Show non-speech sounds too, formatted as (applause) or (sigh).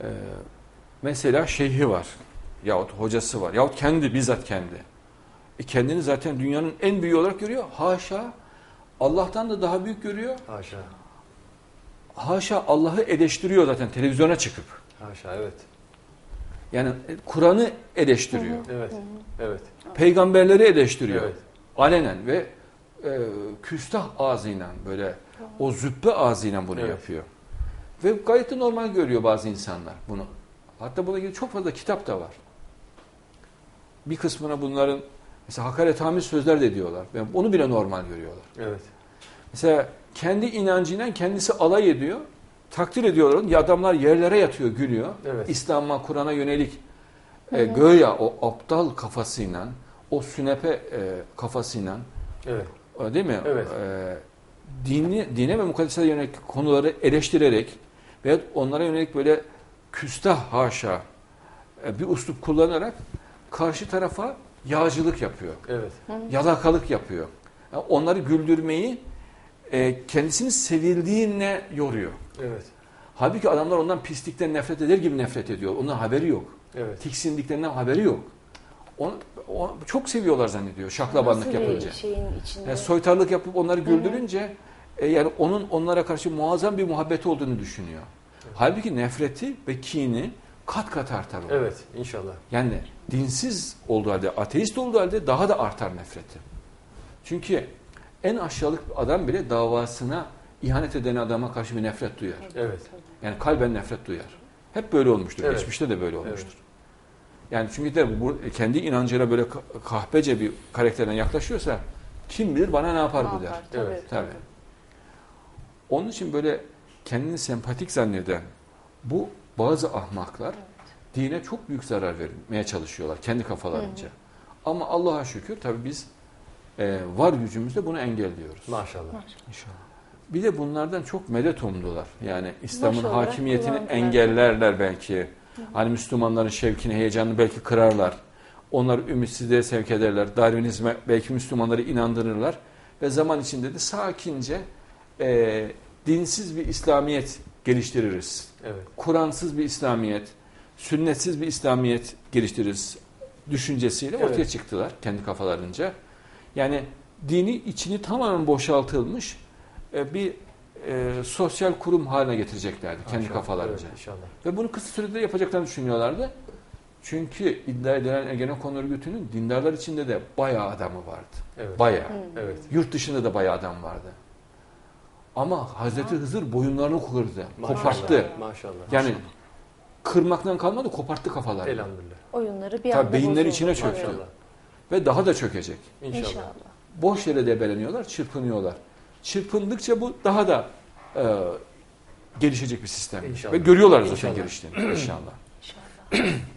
Ee, mesela şeyhi var yahut hocası var yahut kendi bizzat kendi. E kendini zaten dünyanın en büyüğü olarak görüyor. Haşa Allah'tan da daha büyük görüyor. Haşa. Haşa Allah'ı eleştiriyor zaten televizyona çıkıp. Haşa evet. Yani e, Kur'an'ı eleştiriyor. Evet. Evet. Peygamberleri eleştiriyor. Evet. Alenen ve e, küstah ağzıyla böyle o züppe ağzıyla bunu Evet. yapıyor. Ve gayet de normal görüyor bazı insanlar bunu. Hatta buna ilgili çok fazla kitap da var. Bir kısmına bunların mesela hakaretamiz sözler de diyorlar. Yani onu bile normal görüyorlar. Evet. Mesela kendi inancıyla kendisi alay ediyor. Takdir ediyorlar. onu. Ya adamlar yerlere yatıyor, gülüyor. Evet. İslam'a, Kur'an'a yönelik e, göya o aptal kafasıyla, o sünepe e, kafasıyla Evet. değil mi? Evet. E, dini, dine ve mukaddesete yönelik konuları eleştirerek veya onlara yönelik böyle küstah haşa e, bir uslup kullanarak karşı tarafa yağcılık yapıyor. Evet. Yalakalık yapıyor. Yani onları güldürmeyi e, kendisini sevildiğine yoruyor. Evet. Halbuki adamlar ondan pislikten nefret eder gibi nefret ediyor. Ondan haberi yok. Evet. Tiksindiklerinden haberi yok. Onu, onu çok seviyorlar zannediyor şaklabanlık Nasıl yapınca. bir şeyin içinde? Yani soytarlık yapıp onları güldürünce e, yani onun onlara karşı muazzam bir muhabbeti olduğunu düşünüyor. Halbuki nefreti ve kini kat kat artar. onun. Evet. İnşallah. Yani dinsiz olduğu halde, ateist olduğu halde daha da artar nefreti. Çünkü en aşağılık adam bile davasına ihanet eden adama karşı bir nefret duyar. Evet. Yani kalben nefret duyar. Hep böyle olmuştur. Evet. Geçmişte de böyle Evet. olmuştur. Yani çünkü de bu kendi inancına böyle ka- kahpece bir karakterden yaklaşıyorsa kim bilir bana ne yapar Ne bu der. yapar? Tabii. Evet. Tabii. Onun için böyle kendini sempatik zanneden bu bazı ahmaklar dine çok büyük zarar vermeye çalışıyorlar kendi kafalarınca. Ama Allah'a şükür tabii biz e, var gücümüzle bunu engelliyoruz. Maşallah. İnşallah. Bir de bunlardan çok medet umdular. Yani İslam'ın hakimiyetini engellerler belki. Hani Müslümanların şevkini, heyecanını belki kırarlar. Onları ümitsizliğe sevk ederler. Darwinizme belki Müslümanları inandırırlar. Ve zaman içinde de sakince e, dinsiz bir İslamiyet geliştiririz. Evet. Kur'ansız bir İslamiyet, sünnetsiz bir İslamiyet geliştiririz düşüncesiyle Evet. ortaya çıktılar kendi kafalarınca. Yani dini içini tamamen boşaltılmış e, bir e, sosyal kurum haline getireceklerdi kendi kafalarınca. Evet, inşallah. Ve bunu kısa sürede yapacaklarını düşünüyorlardı. Çünkü iddia edilen Ergenekon örgütünün dindarlar içinde de bayağı adamı vardı. Evet. Bayağı. Evet. Yurt dışında da bayağı adam vardı. Ama Hazreti Hızır boyunlarını kırdı, Maşallah. koparttı. Maşallah. Yani kırmaktan kalmadı, koparttı kafalarını. Elhamdülillah. Oyunları bir Tabii anda beyinleri içine çöktü. Evet. İnşallah. Ve daha da çökecek. İnşallah. İnşallah. Boş yere debeleniyorlar, çırpınıyorlar. Çırpındıkça bu daha da e, gelişecek bir sistem. İnşallah. Ve görüyorlar zaten geliştiğini inşallah. İnşallah. (clears throat)